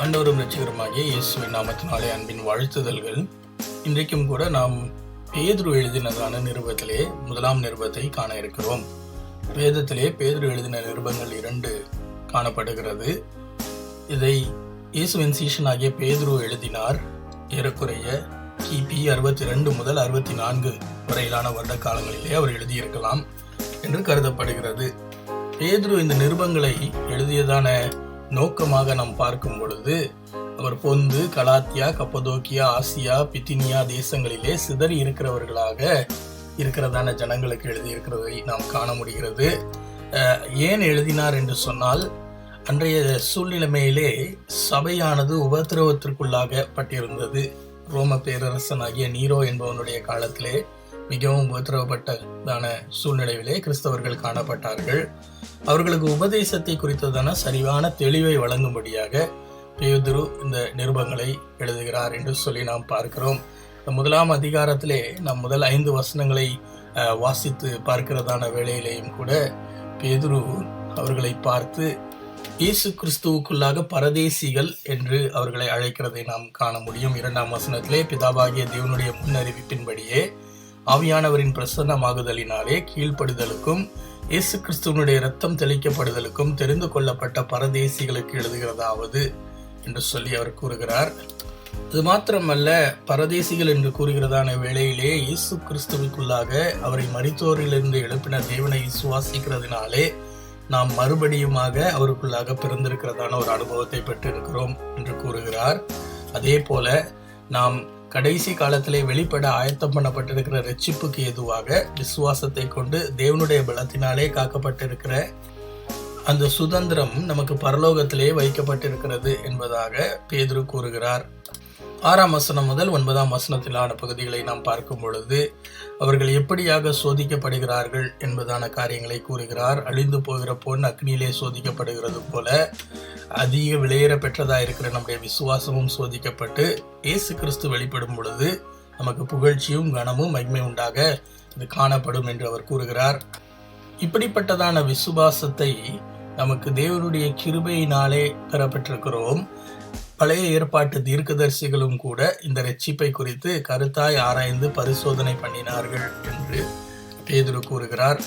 ஆண்டவரும் ரட்சிகருமாகிய இயேசுவின் நாமத்தினாலே அன்பின் வாழ்த்துதல்கள். இன்றைக்கும் கூட நாம் பேதுரு எழுதினதான நிருபத்திலே முதலாம் நிருபத்தை காண இருக்கிறோம். வேதத்திலே பேதுரு எழுதின நிருபங்கள் இரண்டு காணப்படுகிறது. இதை இயேசுவின் சீஷனாகிய பேதுரு எழுதினார். ஏறக்குறைய கிபி அறுபத்தி ரெண்டு முதல் அறுபத்தி நான்கு வரையிலான வருட காலங்களிலே அவர் எழுதியிருக்கலாம் என்று கருதப்படுகிறது. பேதுரு இந்த நிருபங்களை எழுதியதான நோக்கமாக நாம் பார்க்கும் பொழுது அவர் Pontus Galatia Cappadocia Asia Bithynia தேசங்களிலே சிதறி இருக்கிறவர்களாக இருக்கிறதான ஜனங்களுக்கு எழுதியிருக்கிறதை நாம் காண முடிகிறது. ஏன் எழுதினார் என்று சொன்னால் அன்றைய சூழ்நிலைமையிலே சபையானது உபத்திரவத்திற்குள்ளாக பட்டிருந்தது ரோம பேரரசனாகிய நீரோ என்பவனுடைய காலத்திலே மிகவும் உபத்திரவப்பட்டதான சூழ்நிலையிலே கிறிஸ்தவர்கள் காணப்பட்டார்கள். அவர்களுக்கு உபதேசத்தை குறித்ததான சரிவான தெளிவை வழங்கும்படியாக பேதுரு இந்த நிருபங்களை எழுதுகிறார் என்று சொல்லி நாம் பார்க்கிறோம். முதலாம் அதிகாரத்திலே நாம் முதல் ஐந்து வசனங்களை வாசித்து பார்க்கிறதான வேளையிலேயும் கூட பேதுரு அவர்களை பார்த்து இயேசு கிறிஸ்துவுக்குள்ளாக பரதேசிகள் என்று அவர்களை அழைக்கிறதை நாம் காண முடியும். இரண்டாம் வசனத்திலே பிதாபாகிய தேவனுடைய முன்னறிவிப்பின்படியே ஆவியானவரின் பிரசன்னமாகுதலினாலே கீழ்ப்படுதலுக்கும் இயேசு கிறிஸ்துவனுடைய ரத்தம் தெளிக்கப்படுதலுக்கும் தெரிந்து கொள்ளப்பட்ட பரதேசிகளுக்கு எழுதுகிறதாவது என்று சொல்லி அவர் கூறுகிறார். இது மாத்திரமல்ல பரதேசிகள் என்று கூறுகிறதான வேளையிலே இயேசு கிறிஸ்துவுக்குள்ளாக அவரை மரித்தோரிலிருந்து எழுப்பின தேவனை சுவாசிக்கிறதுனாலே நாம் மறுபடியுமாக அவருக்குள்ளாக பிறந்திருக்கிறதான ஒரு அனுபவத்தை பெற்றிருக்கிறோம் என்று கூறுகிறார். அதே போல நாம் கடைசி காலத்திலே வெளிப்பட ஆயத்தம் பண்ணப்பட்டிருக்கிற ரட்சிப்புக்கு ஏதுவாக விசுவாசத்தை கொண்டு தேவனுடைய பலத்தினாலே காக்கப்பட்டிருக்கிற அந்த சுதந்திரம் நமக்கு பரலோகத்திலே வைக்கப்பட்டிருக்கிறது என்பதாக பேதுரு கூறுகிறார். ஆறாம் வசனம் முதல் ஒன்பதாம் வசனத்திலான பகுதிகளை நாம் பார்க்கும் பொழுது அவர்கள் எப்படியாக சோதிக்கப்படுகிறார்கள் என்பதான காரியங்களை கூறுகிறார். அழிந்து போகிற பொன் அக்னியிலே சோதிக்கப்படுகிறது போல அதிக விலையேற பெற்றதாக இருக்கிற நம்முடைய விசுவாசமும் சோதிக்கப்பட்டு இயேசு கிறிஸ்து வெளிப்படும் பொழுது நமக்கு புகழ்ச்சியும் கனமும் மகிமை உண்டாக இது காணப்படும் என்று அவர் கூறுகிறார். இப்படிப்பட்டதான விசுவாசத்தை நமக்கு தேவனுடைய கிருபையினாலே பெறப்பட்டிருக்கிறோம். பழைய ஏற்பாட்டு தீர்க்கதரிசிகளும் கூட இந்த ரட்சிப்பை குறித்து கருத்தாய் ஆராய்ந்து பரிசோதனை பண்ணினார்கள் என்று பேதுரு கூறுகிறார்.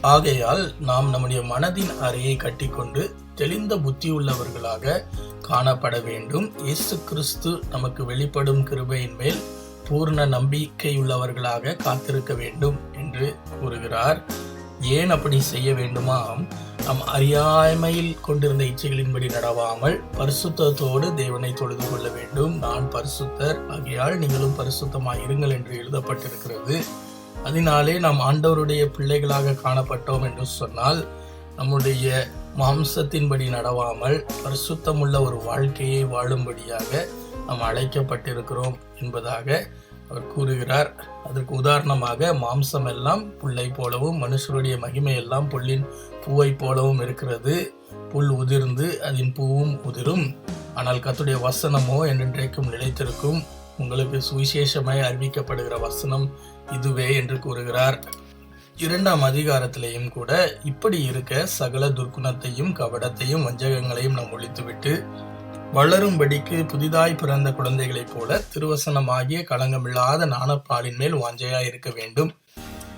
ஆகையால் நாம் நம்முடைய மனதின் அறையை கட்டிக்கொண்டு தெளிந்த புத்தியுள்ளவர்களாக காணப்பட வேண்டும். இயேசு கிறிஸ்து நமக்கு வெளிப்படும் கிருபையின் மேல் பூர்ண நம்பிக்கையுள்ளவர்களாக காத்திருக்க வேண்டும் என்று கூறுகிறார். ஏன் அப்படி செய்ய வேண்டுமாம்? நம் அறியாமையில் கொண்டிருந்த இச்சைகளின்படி நடவாமல் பரிசுத்தத்தோடு தேவனை தொழுது கொள்ள வேண்டும். நான் பரிசுத்தர். ஆகையால் நீங்களும் பரிசுத்தமாக இருங்கள் என்று எழுதப்பட்டிருக்கிறது. அதனாலே நாம் ஆண்டவருடைய பிள்ளைகளாக காணப்பட்டோம் என்று சொன்னால் நம்முடைய மாம்சத்தின்படி நடவாமல் பரிசுத்தமுள்ள ஒரு வாழ்க்கையை வாழும்படியாக நாம் அழைக்கப்பட்டிருக்கிறோம் என்பதாக அவர் கூறுகிறார் அதற்கு உதாரணமாக மாம்சம் எல்லாம் புல்லை போலவும் மனுஷருடைய மகிமை எல்லாம் புல்லின் பூவை போலவும் இருக்கிறது. புல் உதிர்ந்து அதன் பூவும் உதிரும். ஆனால் கத்துடைய வசனமோ என்றென்றைக்கும் நிலைத்திருக்கும். உங்களுக்கு சுவிசேஷமாய் அறிவிக்கப்படுகிற வசனம் இதுவே என்று கூறுகிறார். இரண்டாம் அதிகாரத்திலேயும் கூட இப்படி இருக்க சகல துர்க்குணத்தையும் கபடத்தையும் வஞ்சகங்களையும் நாம் ஒழித்துவிட்டு வளரும்படிக்கு புதிதாய் பிறந்த குழந்தைகளைப் போல திருவசனமாகிய களங்கமில்லாத நாணப்பாலின் மேல் வாஞ்சையாய் இருக்க வேண்டும்.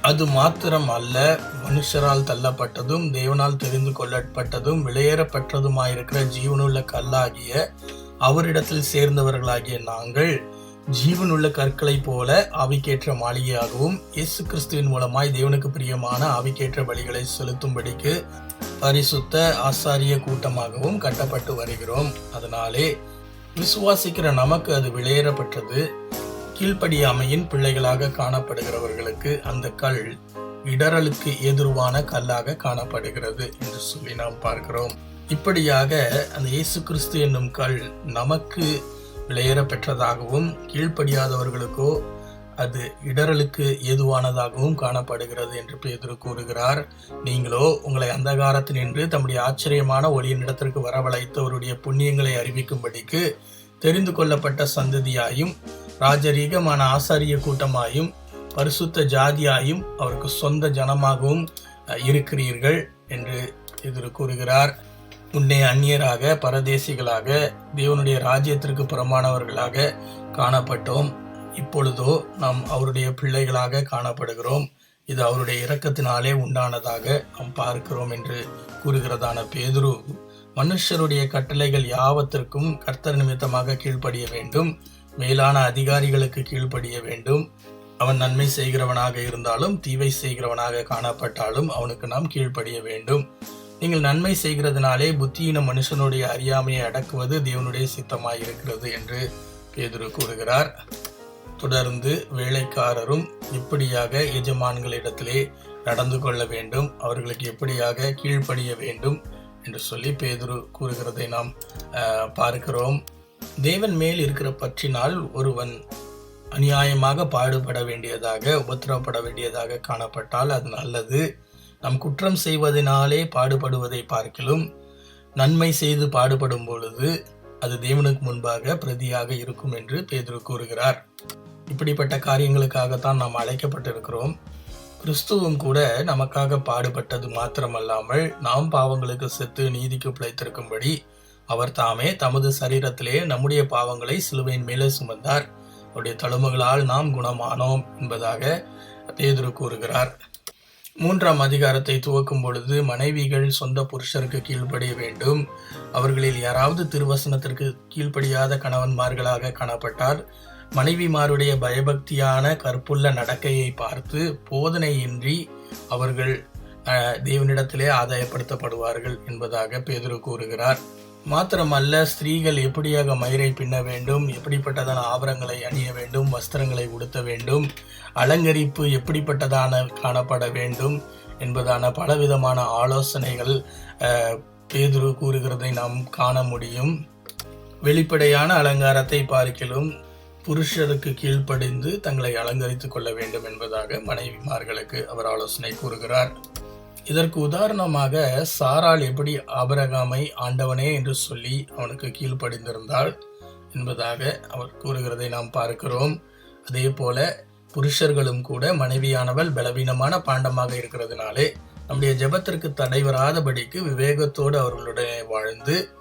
அது மாத்திரம் அல்ல மனுஷரால் தள்ளப்பட்டதும் தேவனால் தெரிந்து கொள்ளப்பட்டதும் விளையேறப்பட்டதுமாயிருக்கிற ஜீவனுள்ள கல்லாகிய அவரிடத்தில் சேர்ந்தவர்களாகிய நாங்கள் ஜீவனுள்ள கற்களைப் போல அவைக்கேற்ற மாளிகையாகவும் இயேசு கிறிஸ்துவின் மூலமாய் தேவனுக்கு பிரியமான அவைக்கேற்ற பலிகளை செலுத்தும்படிக்கு பரிசுத்த ஆசாரிய கூட்டமாகவும் கட்டப்பட்டு வருகிறோம். அதனாலே விசுவாசிக்கிற நமக்கு அது வெளியேறப்பட்டது கீழ்ப்படியாமையின் பிள்ளைகளாக காணப்படுகிறவர்களுக்கு அந்த கல் இடரலுக்கு எதிர்வான கல்லாக காணப்படுகிறது என்று சொல்லி நாம் பார்க்கிறோம். இப்படியாக அந்த இயேசு கிறிஸ்து என்னும் கல் நமக்கு விளையேற பெற்றதாகவும் கீழ்ப்படியாதவர்களுக்கோ அது இடரலுக்கு ஏதுவானதாகவும் காணப்படுகிறது என்று பேதுரு கூறுகிறார். நீங்களோ உங்களை அந்தகாரத்தினின்று தம்முடைய ஆச்சரியமான ஒளியின் இடத்திற்கு வரவழைத்தவருடைய புண்ணியங்களை அறிவிக்கும்படிக்கு தெரிந்து கொள்ளப்பட்ட சந்ததியாயும் ராஜரீகமான ஆசாரிய கூட்டமாயும் பரிசுத்த ஜாதியாயும் அவருக்கு சொந்த ஜனமாகவும் இருக்கிறீர்கள் என்று எதிர் கூறுகிறார். முன்னே அந்நியராக பரதேசிகளாக தேவனுடைய ராஜ்யத்திற்கு புறமானவர்களாக காணப்பட்டோம். இப்பொழுதோ நாம் அவருடைய பிள்ளைகளாக காணப்படுகிறோம். இது அவருடைய இரக்கத்தினாலே உண்டானதாக நாம் பார்க்கிறோம் என்று கூறுகிறதான பேதுரு மனுஷருடைய கட்டளைகள் யாவத்திற்கும் கர்த்தர் நிமித்தமாக கீழ்ப்படிய வேண்டும். மேலான அதிகாரிகளுக்கு கீழ்ப்படிய வேண்டும். அவன் நன்மை செய்கிறவனாக இருந்தாலும் தீவை செய்கிறவனாக காணப்பட்டாலும் அவனுக்கு நாம் கீழ்ப்படிய வேண்டும். நீங்கள் நன்மை செய்கிறதுனாலே புத்தியின மனுஷனுடைய அறியாமையை அடக்குவது தேவனுடைய சித்தமாக இருக்கிறது என்று பேதுரு கூறுகிறார். தொடர்ந்து வேலைக்காரரும் எப்படியாக எஜமான்களிடத்திலே நடந்து கொள்ள வேண்டும். அவர்களுக்கு எப்படியாக கீழ்ப்படிய வேண்டும் என்று சொல்லி பேதுரு கூறுகிறதை நாம் பார்க்கிறோம். தேவன் மேல் இருக்கிற பற்றினால் ஒருவன் அநியாயமாக பாடுபட வேண்டியதாக உபத்திரவப்பட வேண்டியதாக காணப்பட்டால் அது நல்லது. நம் குற்றம் செய்வதனாலே பாடுபடுவதை பார்க்கிலும் நன்மை செய்து பாடுபடும் பொழுது அது தேவனுக்கு முன்பாக பிரதியாக இருக்கும் என்று பேதுரு கூறுகிறார். இப்படிப்பட்ட காரியங்களுக்காகத்தான் நாம் அழைக்கப்பட்டிருக்கிறோம். கிறிஸ்துவும் கூட நமக்காக பாடுபட்டது மாத்திரமல்லாமல் நாம் பாவங்களுக்கு செத்து நீதிக்கு பிழைத்திருக்கும்படி அவர் தாமே தமது சரீரத்திலே நம்முடைய பாவங்களை சிலுவையின் மேலே சுமந்தார். அவருடைய தழும்புகளால் நாம் குணமானோம் என்பதாக பேதுரு கூறுகிறார். மூன்றாம் அதிகாரத்தை துவக்கும் பொழுது மனைவிகள் சொந்த புருஷருக்கு கீழ்ப்படிய வேண்டும். அவர்களில் யாராவது திருவசனத்திற்கு கீழ்ப்படியாத கணவன்மார்களாக காணப்பட்டால் மனைவிமாருடைய பயபக்தியான கற்புள்ள நடக்கையை பார்த்து போதனையின்றி அவர்கள் தேவனிடத்திலே ஆதாயப்படுத்தப்படுவார்கள் என்பதாக பேதுரு கூறுகிறார். மாத்திரமல்ல ஸ்திரீகள் எப்படியாக மயிரை பின்ன வேண்டும் எப்படிப்பட்டதான ஆபரங்களை அணிய வேண்டும் வஸ்திரங்களை உடுத்த வேண்டும் அலங்கரிப்பு எப்படிப்பட்டதான காணப்பட வேண்டும் என்பதான பலவிதமான ஆலோசனைகள் பேதுரு கூறுகிறதை நாம் காண முடியும். வெளிப்படையான அலங்காரத்தை பார்க்கிலும் புருஷருக்கு கீழ்ப்படிந்து தங்களை அலங்கரித்துக் கொள்ள வேண்டும் என்பதாக மனைவிமார்களுக்கு அவர் ஆலோசனை கூறுகிறார். இதற்கு உதாரணமாக சாரால் எப்படி ஆபரகாமை ஆண்டவனே என்று சொல்லி அவனுக்கு கீழ்ப்படிந்திருந்தாள் என்பதாக அவர் கூறுகிறதை நாம் பார்க்கிறோம். அதே போல புருஷர்களும் கூட மனைவியானவள் பலவீனமான பாண்டமாக இருக்கிறதுனாலே நம்முடைய ஜெபத்திற்கு தடை வராதபடிக்கு விவேகத்தோடு அவர்களுடைய வாழ்ந்து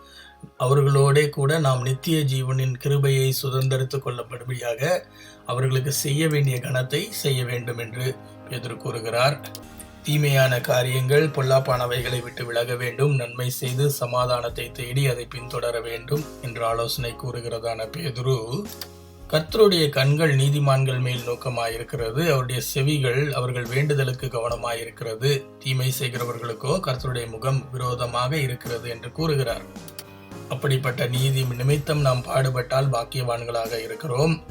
அவர்களோடே கூட நாம் நித்திய ஜீவனின் கிருபையை சுதந்திரித்து கொள்ளப்படும்படியாக அவர்களுக்கு செய்ய வேண்டிய கணத்தை செய்ய வேண்டும் என்று பேதுரு கூறுகிறார். தீமையான காரியங்கள் பொல்லாப்பானவைகளை விட்டு விலக வேண்டும். நன்மை செய்து சமாதானத்தை தேடி அதை பின்தொடர வேண்டும் என்று ஆலோசனை கூறுகிறதான பேதுரு. கர்த்தருடைய கண்கள் நீதிமான்கள் மேல் நோக்கமாயிருக்கிறது. அவருடைய செவிகள் அவர்கள் வேண்டுதலுக்கு கவனமாயிருக்கிறது. தீமை செய்கிறவர்களுக்கோ கர்த்தருடைய முகம் விரோதமாக இருக்கிறது என்று கூறுகிறார். அப்படிப்பட்ட நீதி நிமித்தம் நாம் பாடுபட்டால் பாக்கியவான்களாக இருக்கிறோம்.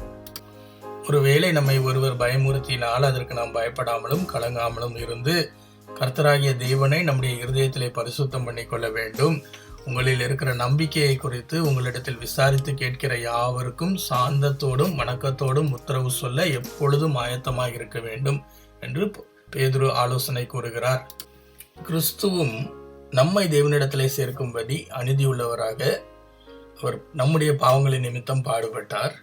ஒருவேளை நம்மை ஒருவர் பயமுறுத்தினால் அதற்கு நாம் பயப்படாமலும் கலங்காமலும் இருந்து கர்த்தராகிய தேவனை நம்முடைய இருதயத்திலே பரிசுத்தம் பண்ணிக்கொள்ள வேண்டும். உங்களில் இருக்கிற நம்பிக்கையை குறித்து உங்களிடத்தில் விசாரித்து கேட்கிற யாவருக்கும் சாந்தத்தோடும் வணக்கத்தோடும் உத்தரவு சொல்ல எப்பொழுதும் ஆயத்தமாக இருக்க வேண்டும் என்று பேதுரு ஆலோசனை கூறுகிறார். கிறிஸ்துவும் நம்மை தேவனிடத்திலே சேர்க்கும்படி அநீதியுள்ளவராக அவர் நம்முடைய பாவங்களை நிமித்தம் பாடுபட்டார்.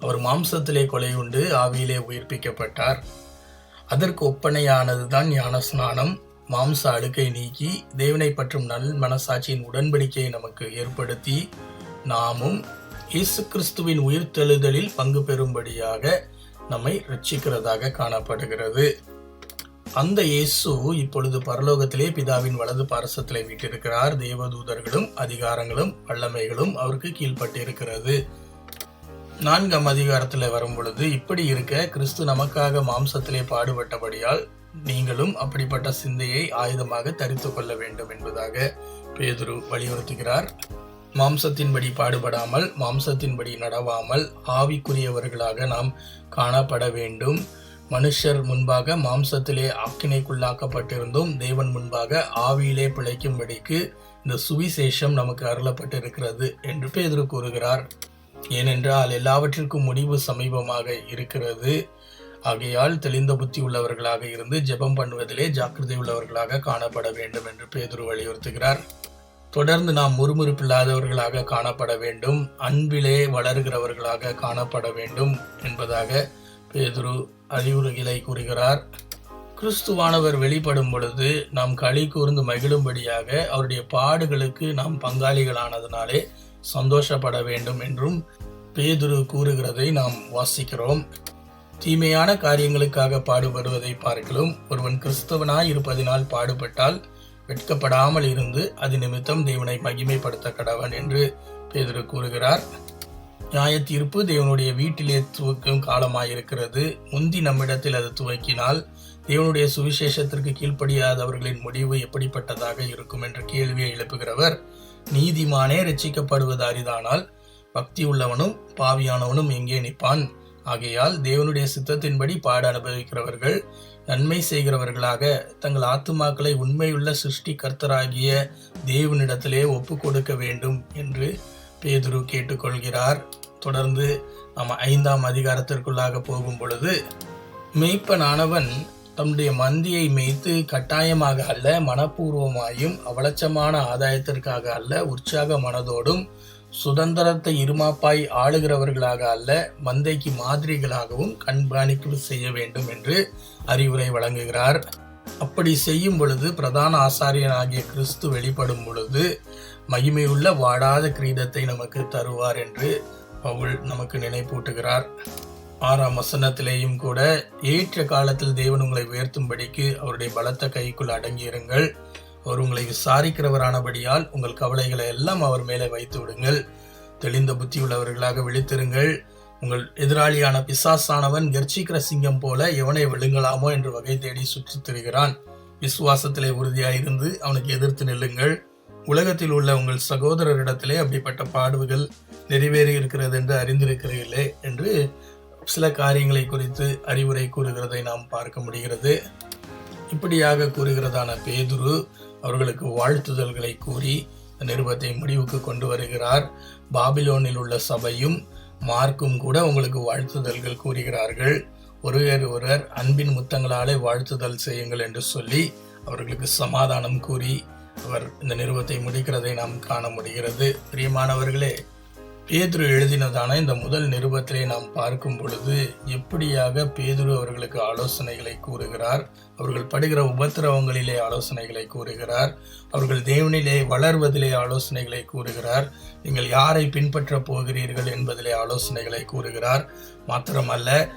அவர் மாம்சத்திலே கொலை உண்டு ஆவியிலே உயிர்ப்பிக்கப்பட்டார். அதற்கு ஒப்பனையானது தான் ஞானஸ்நானம். மாம்ச அடுக்கை நீக்கி தேவனை பற்றும் நல் மனசாட்சியின் உடன்படிக்கையை நமக்கு ஏற்படுத்தி நாமும் இயேசு கிறிஸ்துவின் உயிர்த்தெழுதலில் பங்கு பெறும்படியாக நம்மை ரட்சிக்கிறதாக காணப்படுகிறது. அந்த இயேசு இப்பொழுது பரலோகத்திலே பிதாவின் வலது பாரசத்திலே வீட்டிருக்கிறார். தேவதூதர்களும் அதிகாரங்களும் வல்லமைகளும் அவருக்கு கீழ்ப்பட்டிருக்கிறது. நான்காம் அதிகாரத்துல வரும் பொழுது இப்படி இருக்க கிறிஸ்து நமக்காக மாம்சத்திலே பாடுபட்டபடியால் நீங்களும் அப்படிப்பட்ட சிந்தையை ஆயுதமாக தரித்து கொள்ள வேண்டும் என்பதாக பேதுரு வலியுறுத்துகிறார். மாம்சத்தின்படி பாடுபடாமல் மாம்சத்தின்படி நடவாமல் ஆவிக்குரியவர்களாக நாம் காணப்பட வேண்டும். மனுஷர் முன்பாக மாம்சத்திலே ஆக்கினைக்குள்ளாக்கப்பட்டிருந்தும். தேவன் முன்பாக ஆவியிலே பிழைக்கும்படிக்கு இந்த சுவிசேஷம் நமக்கு அருளப்பட்டிருக்கிறது என்று பேதுரு கூறுகிறார். ஏனென்றால் எல்லாவற்றிற்கும் முடிவு சமீபமாக இருக்கிறது. ஆகையால் தெளிந்த புத்தி உள்ளவர்களாக இருந்து ஜெபம் பண்ணுவதிலே ஜாக்கிரதை உள்ளவர்களாக காணப்பட வேண்டும் என்று பேதுரு வலியுறுத்துகிறார். தொடர்ந்து நாம் முறுமுறுப்பில்லாதவர்களாக காணப்பட வேண்டும். அன்பிலே வளர்கிறவர்களாக காணப்பட வேண்டும் என்பதாக பேதுரு அறிவுரைகளை கூறுகிறார் கிறிஸ்துவானவர் வெளிப்படும் பொழுது நாம் களி கூர்ந்து மகிழும்படியாக அவருடைய பாடுகளுக்கு நாம் பங்காளிகளானதுனாலே சந்தோஷப்பட வேண்டும் என்றும் பேதுரு கூறுகிறதை நாம் வாசிக்கிறோம். தீமையான காரியங்களுக்காக பாடுபடுவதை பார்க்கலும். ஒருவன் கிறிஸ்தவனாய் இருப்பதினால் பாடுபட்டால் வெட்கப்படாமல் இருந்து அது நிமித்தம் தேவனை மகிமைப்படுத்த கடவன் என்று பேதுரு கூறுகிறார். நியாய தீர்ப்பு தேவனுடைய வீட்டிலே துவக்கும் காலமாயிருக்கிறது. முந்தி நம்மிடத்தில் அது துவக்கினால் தேவனுடைய சுவிசேஷத்திற்கு கீழ்ப்படியாதவர்களின் முடிவு எப்படிப்பட்டதாக இருக்கும் என்ற கேள்வியை எழுப்புகிறவர். நீதிமானே ரட்சிக்கப்படுவது அரிதானால் பக்தி உள்ளவனும் பாவியானவனும் எங்கே நிற்பான்? ஆகையால் தேவனுடைய சித்தத்தின்படி பாட அனுபவிக்கிறவர்கள் நன்மை செய்கிறவர்களாக தங்கள் ஆத்துமாக்களை உண்மையுள்ள சிருஷ்டி கர்த்தராகிய தேவனிடத்திலே ஒப்பு கொடுக்க வேண்டும் என்று பேதுரு கேட்டுக்கொள்கிறார். தொடர்ந்து நாம் ஐந்தாம் அதிகாரத்திற்குள்ளாக போகும் பொழுது மெய்ப்பனானவன் தம்முடைய மந்தியை மேய்த்து கட்டாயமாக அல்ல மனப்பூர்வமாயும் அவலட்சமான ஆதாயத்திற்காக அல்ல உற்சாக மனதோடும் சுதந்திரத்தை இருமாப்பாய் ஆளுகிறவர்களாக அல்ல மந்தைக்கு மாதிரிகளாகவும் கண்காணிப்பு செய்ய வேண்டும் என்று அறிவுரை வழங்குகிறார். அப்படி செய்யும் பொழுது பிரதான ஆசாரியனாகிய கிறிஸ்து வெளிப்படும் பொழுது மகிமையுள்ள வாடாத கிரீடத்தை நமக்கு தருவார் என்று பவுல் நமக்கு நினைப்பூட்டுகிறார். ஆறாம் வசனத்திலேயும் கூட ஏற்ற காலத்தில் தேவன் உங்களை உயர்த்தும்படிக்கு அவருடைய பலத்த கைக்குள் அடங்கியிருங்கள். அவர் உங்களை விசாரிக்கிறவரானபடியால் உங்கள் கவலைகளை எல்லாம் அவர் மேலே வைத்து விடுங்கள். தெளிந்த புத்தியுள்ளவர்களாக விழித்திருங்கள். உங்கள் எதிராளியான பிசாசானவன் கர்ச்சிக்கிற சிங்கம் போல எவனை விழுங்கலாமோ என்று வகை தேடி சுற்றித் திரிகிறான். விசுவாசத்திலே உறுதியாயிருந்து அவனுக்கு எதிர்த்து நில்லுங்கள். உலகத்தில் உள்ள உங்கள் சகோதரரிடத்திலே அப்படிப்பட்ட பாடுகள் நிறைவேறி இருக்கிறது என்று அறிந்திருக்கிறீர்களே என்று சில காரியங்களை குறித்து அறிவுரை கூறுகிறதை நாம் பார்க்க முடிகிறது. இப்படியாக கூறுகிறதான பேதுரு அவர்களுக்கு வாழ்த்துதல்களை கூறி நிருபத்தை முடிவுக்கு கொண்டு வருகிறார். பாபிலோனில் உள்ள சபையும் மார்க்கும் கூட உங்களுக்கு வாழ்த்துதல்கள் கூறுகிறார்கள். ஒருவர் ஒருவர் அன்பின் முத்தங்களாலே வாழ்த்துதல் செய்யுங்கள் என்று சொல்லி அவர்களுக்கு சமாதானம் கூறி அவர் இந்த நிறுவத்தை முடிக்கிறதை நாம் காண முடிகிறது. பிரியமானவர்களே பேதுரு எழுதினதான இந்த முதல் நிருபத்திலே நாம் பார்க்கும் பொழுது எப்படியாக பேதுரு அவர்களுக்கு ஆலோசனைகளை கூறுகிறார் அவர்கள் படுகிற உபத்திரவங்களிலே ஆலோசனைகளை கூறுகிறார் அவர்கள் தேவனிலே வளர்வதிலே ஆலோசனைகளை கூறுகிறார் நீங்கள் யாரை பின்பற்றப் போகிறீர்கள் என்பதிலே ஆலோசனைகளை கூறுகிறார். மாத்திரமல்ல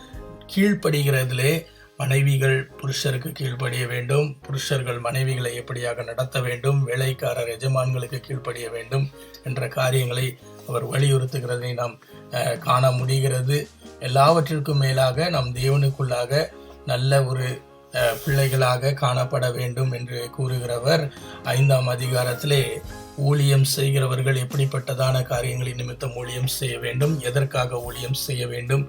கீழ்ப்படுகிறதிலே மனைவிகள் புருஷருக்கு கீழ்ப்படிய வேண்டும். புருஷர்கள் மனைவிகளை எப்படியாக நடத்த வேண்டும்? வேலைக்காரர் எஜமான்களுக்கு கீழ்ப்படிய வேண்டும் என்ற காரியங்களை அவர் வலியுறுத்துகிறதை நாம் அஹ், காண முடிகிறது. எல்லாவற்றிற்கும் மேலாக நம் தேவனுக்குள்ளாக நல்ல ஒரு அஹ், பிள்ளைகளாக காணப்பட வேண்டும் என்று கூறுகிறவர். ஐந்தாம் அதிகாரத்திலே ஊழியம் செய்கிறவர்கள் எப்படிப்பட்டதான காரியங்களின் நிமித்தம் ஊழியம் செய்ய வேண்டும்? எதற்காக ஊழியம் செய்ய வேண்டும்?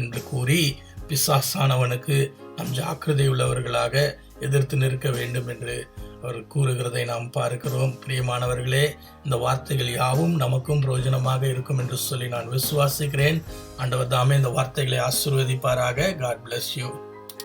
என்று கூறி பிசாசானவனுக்கு நம் ஜாக்கிரதை உள்ளவர்களாக எதிர்த்து நிற்க வேண்டும் என்று அவர் கூறுகிறதை நாம் பார்க்கிறோம். பிரியமானவர்களே இந்த வார்த்தைகள் யாவும் நமக்கும் பிரயோஜனமாக இருக்கும் என்று சொல்லி நான் விசுவாசிக்கிறேன். ஆண்டவர் தாமே இந்த வார்த்தைகளை ஆசீர்வதிப்பாராக. God bless you